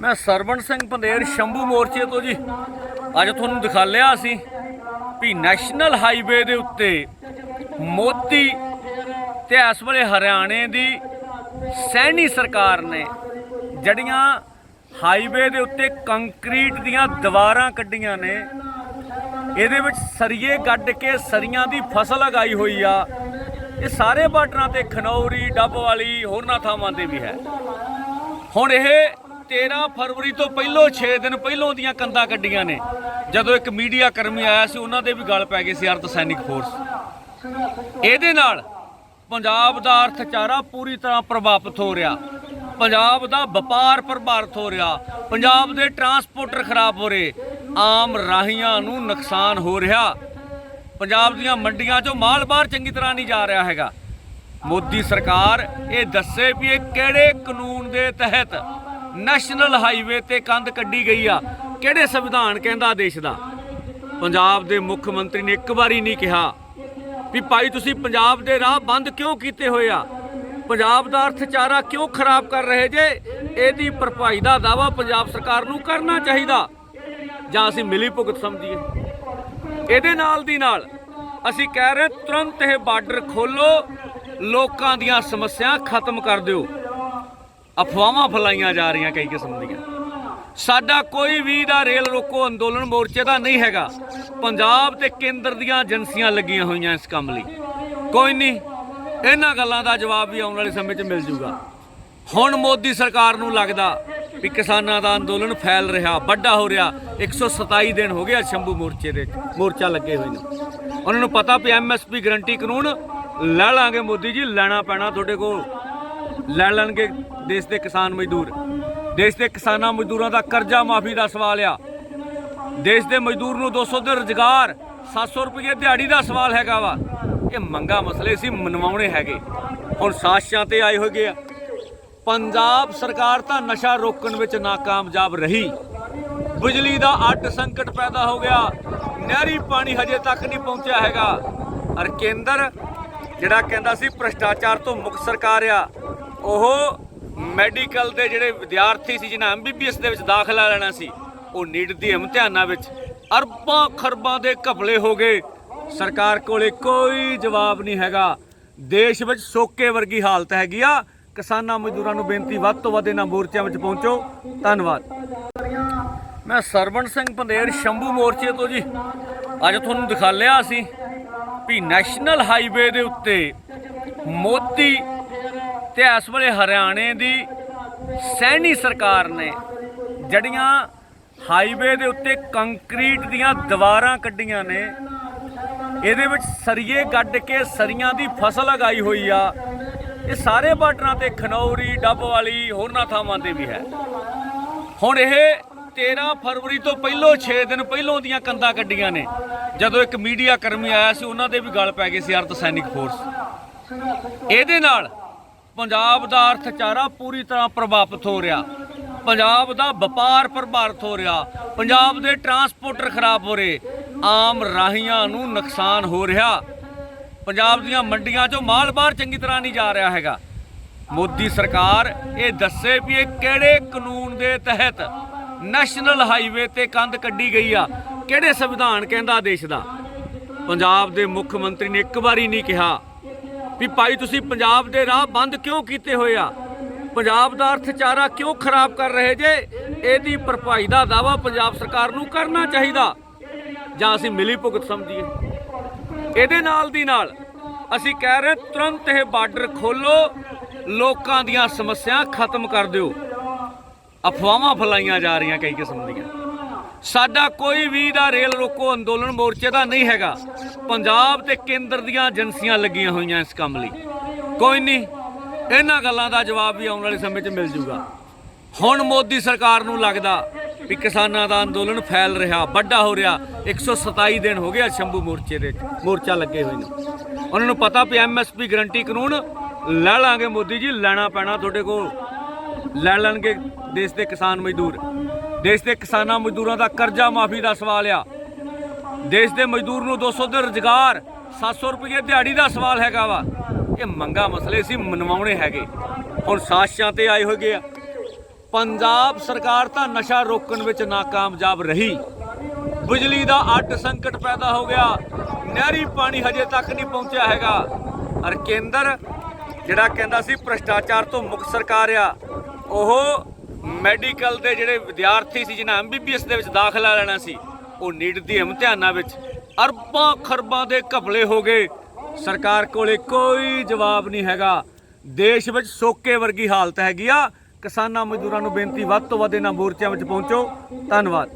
ਮੈਂ ਸਰਵਣ ਸਿੰਘ ਪੰਦੇਰ ਸ਼ੰਭੂ ਮੋਰਚੇ ਤੋਂ ਜੀ। ਅੱਜ ਤੁਹਾਨੂੰ ਦਿਖਾ ਲਿਆ ਅਸੀਂ ਵੀ ਨੈਸ਼ਨਲ ਹਾਈਵੇ ਦੇ ਉੱਤੇ ਮੋਦੀ ਤੇ ਇਸ ਵੇਲੇ ਹਰਿਆਣੇ ਦੀ ਸੈਣੀ ਸਰਕਾਰ ਨੇ ਜੜੀਆਂ ਹਾਈਵੇ ਦੇ ਉੱਤੇ ਕੰਕਰੀਟ ਦੀਆਂ ਦੀਵਾਰਾਂ ਕੱਢੀਆਂ ਨੇ, ਇਹਦੇ ਵਿੱਚ ਸਰੀਏ ਗੱਡ ਕੇ ਸਰੀਆਂ ਦੀ ਫਸਲ ਉਗਾਈ ਹੋਈ ਆ। ਇਹ ਸਾਰੇ ਬਾਰਡਰਾਂ ਤੇ ਖਨੌਰੀ, ਡੱਬ ਵਾਲੀ ਹੋਰਨਾਂ ਥਾਵਾਂ ਤੇ ਵੀ ਹੈ। ਹੁਣ ਇਹ 13 ਫਰਵਰੀ ਤੋਂ ਪਹਿਲੋਂ 6 ਦਿਨ ਪਹਿਲੋਂ ਦੀਆਂ ਕੰਧਾਂ ਕੱਢੀਆਂ ਨੇ। ਜਦੋਂ ਇੱਕ ਮੀਡੀਆ ਕਰਮੀ ਆਇਆ ਸੀ, ਉਹਨਾਂ ਦੇ ਵੀ ਗਲ ਪੈ ਗਏ ਸੀ ਅਰਧ ਸੈਨਿਕ ਫੋਰਸ ਇਹਦੇ ਨਾਲ ਪੰਜਾਬ ਦਾ ਅਰਥਚਾਰਾ ਪੂਰੀ ਤਰ੍ਹਾਂ ਪ੍ਰਭਾਵਿਤ ਹੋ ਰਿਹਾ। ਪੰਜਾਬ ਦਾ ਵਪਾਰ ਪ੍ਰਭਾਵਿਤ ਹੋ ਰਿਹਾ। ਪੰਜਾਬ ਦੇ ਟਰਾਂਸਪੋਰਟਰ ਖਰਾਬ ਹੋ ਰਹੇ। ਆਮ ਰਾਹੀਆਂ ਨੂੰ ਨੁਕਸਾਨ ਹੋ ਰਿਹਾ। ਪੰਜਾਬ ਦੀਆਂ ਮੰਡੀਆਂ 'ਚੋਂ ਮਾਲ ਬਾਹਰ ਚੰਗੀ ਤਰ੍ਹਾਂ ਨਹੀਂ ਜਾ ਰਿਹਾ ਹੈਗਾ। ਮੋਦੀ ਸਰਕਾਰ ਇਹ ਦੱਸੇ ਵੀ ਇਹ ਕਿਹੜੇ ਕਾਨੂੰਨ ਦੇ ਤਹਿਤ ਨੈਸ਼ਨਲ ਹਾਈਵੇ ਤੇ ਕੰਧ ਕੱਢੀ ਗਈ ਆ। ਕਿਹੜੇ ਸੰਵਿਧਾਨ ਕਹਿੰਦਾ ਦੇਸ਼ ਦਾ? ਪੰਜਾਬ ਦੇ ਮੁੱਖ ਮੰਤਰੀ ਨੇ ਇੱਕ ਵਾਰੀ ਨਹੀਂ ਕਿਹਾ ਵੀ ਭਾਈ ਤੁਸੀਂ ਪੰਜਾਬ ਦੇ ਰਾਹ ਬੰਦ ਕਿਉਂ ਕੀਤੇ ਹੋਏ ਆ? ਪੰਜਾਬ ਦਾ ਅਰਥਚਾਰਾ ਕਿਉਂ ਖਰਾਬ ਕਰ ਰਹੇ ਜੇ? ਇਹਦੀ ਭਰਪਾਈ ਦਾ ਦਾਵਾ ਪੰਜਾਬ ਸਰਕਾਰ ਨੂੰ ਕਰਨਾ ਚਾਹੀਦਾ। ਜਾਂ ਅਸੀਂ ਮਿਲੀ ਭੁਗਤ ਸਮਝੀਏ? ਇਹਦੇ ਨਾਲ ਦੀ ਨਾਲ ਅਸੀਂ ਕਹਿ ਰਹੇ ਤੁਰੰਤ ਇਹ ਬਾਰਡਰ ਖੋਲੋ ਲੋਕਾਂ ਦੀਆਂ ਸਮੱਸਿਆ ਖਤਮ ਕਰ ਦਿਓ। ਅਫਵਾਹਾਂ ਫਲਾਈਆਂ ਜਾ ਰਹੀਆਂ ਕਈ ਕਿਸਮ ਦੀਆਂ। ਸਾਡਾ ਕੋਈ ਵੀ ਦਾ ਰੇਲ ਰੋਕੋ ਅੰਦੋਲਨ ਮੋਰਚੇ ਦਾ ਨਹੀਂ ਹੈਗਾ। ਪੰਜਾਬ ਤੇ ਕੇਂਦਰ ਦੀਆਂ ਏਜੰਸੀਆਂ ਲੱਗੀਆਂ ਹੋਈਆਂ ਇਸ ਕੰਮ ਲਈ। ਕੋਈ ਨਹੀਂ, ਇਹਨਾਂ ਗੱਲਾਂ ਦਾ ਜਵਾਬ ਵੀ ਆਉਣ ਵਾਲੇ ਸਮੇਂ 'ਚ ਮਿਲ ਜੂਗਾ। ਹੁਣ ਮੋਦੀ ਸਰਕਾਰ ਨੂੰ ਲੱਗਦਾ ਵੀ ਕਿਸਾਨਾਂ ਦਾ ਅੰਦੋਲਨ ਫੈਲ ਰਿਹਾ, ਵੱਡਾ ਹੋ ਰਿਹਾ। 127 ਦਿਨ ਹੋ ਗਏ ਸ਼ੰਭੂ ਮੋਰਚੇ ਦੇ, ਮੋਰਚਾ ਲੱਗੇ ਹੋਏ ਨੇ। ਉਹਨਾਂ ਨੂੰ ਪਤਾ ਵੀ ਐਮਐਸਪੀ ਗਰੰਟੀ ਕਾਨੂੰਨ ਲੈ ਲਾਂਗੇ ਮੋਦੀ ਜੀ, ਲੈਣਾ ਪੈਣਾ ਤੁਹਾਡੇ ਕੋਲ। ਲੈ ਲੈਣਗੇ ਦੇਸ਼ ਦੇ ਕਿਸਾਨ ਮਜ਼ਦੂਰ। ਦੇਸ਼ ਦੇ ਕਿਸਾਨਾਂ ਮਜ਼ਦੂਰਾਂ ਦਾ ਕਰਜ਼ਾ ਮਾਫੀ ਦਾ ਸਵਾਲ ਆ। ਦੇਸ਼ ਦੇ ਮਜ਼ਦੂਰ ਨੂੰ 200 ਦੇ ਰੁਜ਼ਗਾਰ 700 ਰੁਪਏ ਦਿਹਾੜੀ ਦਾ ਸਵਾਲ ਹੈਗਾ ਵਾ। ਇਹ ਮੰਗਾ ਮਸਲੇ ਸੀ, ਮਨਵਾਉਣੇ ਹੈਗੇ। ਹੁਣ ਸਾਸ਼ਾਂ ਤੇ ਆਏ ਹੋਏ ਆ। ਪੰਜਾਬ ਸਰਕਾਰ ਤਾਂ ਨਸ਼ਾ ਰੋਕਣ ਵਿੱਚ ਨਾਕਾਮਯਾਬ ਰਹੀ। ਬਿਜਲੀ ਦਾ ਅੱਡ ਸੰਕਟ ਪੈਦਾ ਹੋ ਗਿਆ। ਨਹਿਰੀ ਪਾਣੀ ਹਜੇ ਤੱਕ ਨਹੀਂ ਪਹੁੰਚਿਆ ਹੈਗਾ। ਅਰ ਕੇਂਦਰ ਜਿਹੜਾ ਕਹਿੰਦਾ ਸੀ ਭ੍ਰਸ਼ਟਾਚਾਰ ਤੋਂ ਮੁਕਤ ਸਰਕਾਰ ਆ ਉਹ ਮੈਡੀਕਲ ਦੇ ਜਿਹੜੇ ਵਿਦਿਆਰਥੀ ਸੀ ਜਿਨ੍ਹਾਂ ਐਮਬੀਬੀਐਸ ਦੇ ਵਿੱਚ ਦਾਖਲਾ ਲੈਣਾ ਸੀ, ਉਹ ਨੀਟ ਦੀ ਇਮਤਿਹਾਨਾਂ ਵਿੱਚ ਅਰਬਾਂ ਖਰਬਾਂ ਦੇ ਘਪਲੇ ਹੋ ਗਏ। ਸਰਕਾਰ ਕੋਲੇ ਕੋਈ ਜਵਾਬ ਨਹੀਂ ਹੈਗਾ। ਦੇਸ਼ ਵਿੱਚ ਸੋਕੇ ਵਰਗੀ ਹਾਲਤ ਹੈਗੀ ਆ। ਕਿਸਾਨਾਂ ਮਜ਼ਦੂਰਾਂ ਨੂੰ ਬੇਨਤੀ, ਵੱਧ ਤੋਂ ਵੱਧ ਇਹਨਾਂ ਮੋਰਚਿਆਂ ਵਿੱਚ ਪਹੁੰਚੋ। ਧੰਨਵਾਦ। ਮੈਂ ਸਰਵਣ ਸਿੰਘ ਪੰਦੇਰ, ਸ਼ੰਭੂ ਮੋਰਚੇ ਤੋਂ ਜੀ। ਅੱਜ ਤੁਹਾਨੂੰ ਦਿਖਾ ਲਿਆ ਅਸੀਂ ਵੀ ਨੈਸ਼ਨਲ ਹਾਈਵੇ ਦੇ ਉੱਤੇ ਮੋਤੀ ਤੇ ਇਸ ਵੇਲੇ ਹਰਿਆਣੇ ਦੀ ਸੈਣੀ ਸਰਕਾਰ ਨੇ ਜੜੀਆਂ ਹਾਈਵੇ ਦੇ ਉੱਤੇ ਕੰਕਰੀਟ ਦੀਆਂ ਦੀਵਾਰਾਂ ਕੱਢੀਆਂ ਨੇ। ਇਹਦੇ ਵਿੱਚ ਸਰੀਏ ਗੱਡ ਕੇ ਸਰੀਆਂ ਦੀ ਫਸਲ ਉਗਾਈ ਹੋਈ ਆ। ਇਹ ਸਾਰੇ ਬਾਰਡਰਾਂ ਤੇ ਖਨੌਰੀ ਡੱਬ ਵਾਲੀ ਹੋਰਨਾਂ ਥਾਵਾਂ ਤੇ ਵੀ ਹੈ। ਹੁਣ ਇਹ 13 ਫਰਵਰੀ ਤੋਂ ਪਹਿਲੋਂ 6 ਦਿਨ ਪਹਿਲੋਂ ਦੀਆਂ ਕੰਧਾਂ ਕੱਢੀਆਂ ਨੇ। ਜਦੋਂ ਇੱਕ ਮੀਡੀਆ ਕਰਮੀ ਆਇਆ ਸੀ, ਉਹਨਾਂ ਦੇ ਵੀ ਗਲ ਪੈ ਗਈ ਸੀ ਅਰਧ ਸੈਨਿਕ ਫੋਰਸ ਇਹਦੇ ਨਾਲ ਪੰਜਾਬ ਦਾ ਅਰਥਚਾਰਾ ਪੂਰੀ ਤਰ੍ਹਾਂ ਪ੍ਰਭਾਵਿਤ ਹੋ ਰਿਹਾ। ਪੰਜਾਬ ਦਾ ਵਪਾਰ ਪ੍ਰਭਾਵਿਤ ਹੋ ਰਿਹਾ। ਪੰਜਾਬ ਦੇ ਟਰਾਂਸਪੋਰਟਰ ਖਰਾਬ ਹੋ ਰਹੇ। ਆਮ ਰਾਹੀਆਂ ਨੂੰ ਨੁਕਸਾਨ ਹੋ ਰਿਹਾ। ਪੰਜਾਬ ਦੀਆਂ ਮੰਡੀਆਂ 'ਚੋਂ ਮਾਲ ਬਾਹਰ ਚੰਗੀ ਤਰ੍ਹਾਂ ਨਹੀਂ ਜਾ ਰਿਹਾ ਹੈਗਾ। ਮੋਦੀ ਸਰਕਾਰ ਇਹ ਦੱਸੇ ਵੀ ਇਹ ਕਿਹੜੇ ਕਾਨੂੰਨ ਦੇ ਤਹਿਤ ਨੈਸ਼ਨਲ ਹਾਈਵੇ ਤੇ ਕੰਧ ਕੱਢੀ ਗਈ ਆ? ਕਿਹੜੇ ਸੰਵਿਧਾਨ ਕਹਿੰਦਾ ਦੇਸ਼ ਦਾ? ਪੰਜਾਬ ਦੇ ਮੁੱਖ ਮੰਤਰੀ ਨੇ ਇੱਕ ਵਾਰੀ ਨਹੀਂ ਕਿਹਾ। ਵੀ ਭਾਈ ਤੁਸੀਂ ਪੰਜਾਬ ਦੇ ਰਾਹ ਬੰਦ ਕਿਉਂ ਕੀਤੇ ਹੋਏ ਆ? ਪੰਜਾਬ ਦਾ ਅਰਥਚਾਰਾ ਕਿਉਂ ਖਰਾਬ ਕਰ ਰਹੇ ਜੇ? ਇਹਦੀ ਭਰਪਾਈ ਦਾ ਦਾਵਾ ਪੰਜਾਬ ਸਰਕਾਰ ਨੂੰ ਕਰਨਾ ਚਾਹੀਦਾ। ਜਾਂ ਅਸੀਂ ਮਿਲੀ ਭੁਗਤ ਸਮਝੀਏ। ਇਹਦੇ ਨਾਲ ਦੀ ਨਾਲ ਅਸੀਂ ਕਹਿ ਰਹੇ ਤੁਰੰਤ ਇਹ ਬਾਰਡਰ ਖੋਲੋ ਲੋਕਾਂ ਦੀਆਂ ਸਮੱਸਿਆ ਖਤਮ ਕਰ ਦਿਓ। ਅਫਵਾਹਾਂ ਫਲਾਈਆਂ ਜਾ ਰਹੀਆਂ ਕਈ ਕਿਸਮ ਦੀਆਂ। ਸਾਡਾ ਕੋਈ ਵੀ ਦਾ ਰੇਲ ਰੋਕੋ ਅੰਦੋਲਨ ਮੋਰਚੇ ਦਾ ਨਹੀਂ ਹੈਗਾ। ਪੰਜਾਬ ਤੇ ਕੇਂਦਰ ਦੀਆਂ ਏਜੰਸੀਆਂ ਲੱਗੀਆਂ ਹੋਈਆਂ ਇਸ ਕੰਮ ਲਈ। ਕੋਈ ਨਹੀਂ, ਇਹਨਾਂ ਗੱਲਾਂ ਦਾ ਜਵਾਬ ਵੀ ਆਉਣ ਵਾਲੇ ਸਮੇਂ 'ਚ ਮਿਲ ਜੂਗਾ। ਹੁਣ ਮੋਦੀ ਸਰਕਾਰ ਨੂੰ ਲੱਗਦਾ ਵੀ ਕਿਸਾਨਾਂ ਦਾ ਅੰਦੋਲਨ ਫੈਲ ਰਿਹਾ, ਵੱਡਾ ਹੋ ਰਿਹਾ। 127 ਦਿਨ ਹੋ ਗਏ ਸ਼ੰਭੂ ਮੋਰਚੇ ਦੇ, ਮੋਰਚਾ ਲੱਗੇ ਹੋਏ ਨੇ। ਉਹਨਾਂ ਨੂੰ ਪਤਾ ਵੀ ਐਮਐਸਪੀ ਗਰੰਟੀ ਕਾਨੂੰਨ ਲੈ ਲਾਂਗੇ ਮੋਦੀ ਜੀ, ਲੈਣਾ ਪੈਣਾ ਤੁਹਾਡੇ ਕੋਲ। ਲੈ ਲੈਣਗੇ ਦੇਸ਼ ਦੇ ਕਿਸਾਨ ਮਜ਼ਦੂਰ। ਦੇਸ਼ ਦੇ ਕਿਸਾਨਾਂ ਮਜ਼ਦੂਰਾਂ ਦਾ ਕਰਜ਼ਾ ਮਾਫੀ ਦਾ ਸਵਾਲ ਆ। ਦੇਸ਼ ਦੇ ਮਜ਼ਦੂਰ ਨੂੰ 200 ਦੇ ਰੁਜ਼ਗਾਰ 700 ਰੁਪਏ ਦਿਹਾੜੀ ਦਾ ਸਵਾਲ ਹੈਗਾ ਵਾ। ਇਹ ਮੰਗਾ ਮਸਲੇ ਸੀ, ਮਨਵਾਉਣੇ ਹੈਗੇ। ਹੁਣ ਸਾਸਾਂ ਤੇ ਆਏ ਹੋਏ ਆ। ਪੰਜਾਬ ਸਰਕਾਰ ਤਾਂ ਨਸ਼ਾ ਰੋਕਣ ਵਿੱਚ ਨਾਕਾਮਯਾਬ ਰਹੀ। ਬਿਜਲੀ ਦਾ ਅੱਡ ਸੰਕਟ ਪੈਦਾ ਹੋ ਗਿਆ। ਨਹਿਰੀ ਪਾਣੀ ਹਜੇ ਤੱਕ ਨਹੀਂ ਪਹੁੰਚਿਆ ਹੈਗਾ। ਔਰ ਕੇਂਦਰ, ਜਿਹੜਾ ਕਹਿੰਦਾ ਸੀ ਭ੍ਰਸ਼ਟਾਚਾਰ ਤੋਂ ਮੁਕਤ ਸਰਕਾਰ ਆ, ਉਹ ਮੈਡੀਕਲ ਦੇ ਜਿਹੜੇ ਵਿਦਿਆਰਥੀ ਸੀ ਜਿਨ੍ਹਾਂ ਐਮਬੀਬੀਐਸ ਦੇ ਵਿੱਚ ਦਾਖਲਾ ਲੈਣਾ ਸੀ, ਉਹ ਨੀਟ ਦੀ ਇਮਤਿਹਾਨਾਂ ਵਿੱਚ ਅਰਬਾਂ ਖਰਬਾਂ ਦੇ ਘਪਲੇ ਹੋ ਗਏ। ਸਰਕਾਰ ਕੋਲੇ ਕੋਈ ਜਵਾਬ ਨਹੀਂ ਹੈਗਾ। ਦੇਸ਼ ਵਿੱਚ ਸੋਕੇ ਵਰਗੀ ਹਾਲਤ ਹੈਗੀ ਆ। ਕਿਸਾਨਾਂ ਮਜ਼ਦੂਰਾਂ ਨੂੰ ਬੇਨਤੀ, ਵੱਧ ਤੋਂ ਵੱਧ ਇਹਨਾਂ ਮੋਰਚਿਆਂ ਵਿੱਚ ਪਹੁੰਚੋ। ਧੰਨਵਾਦ।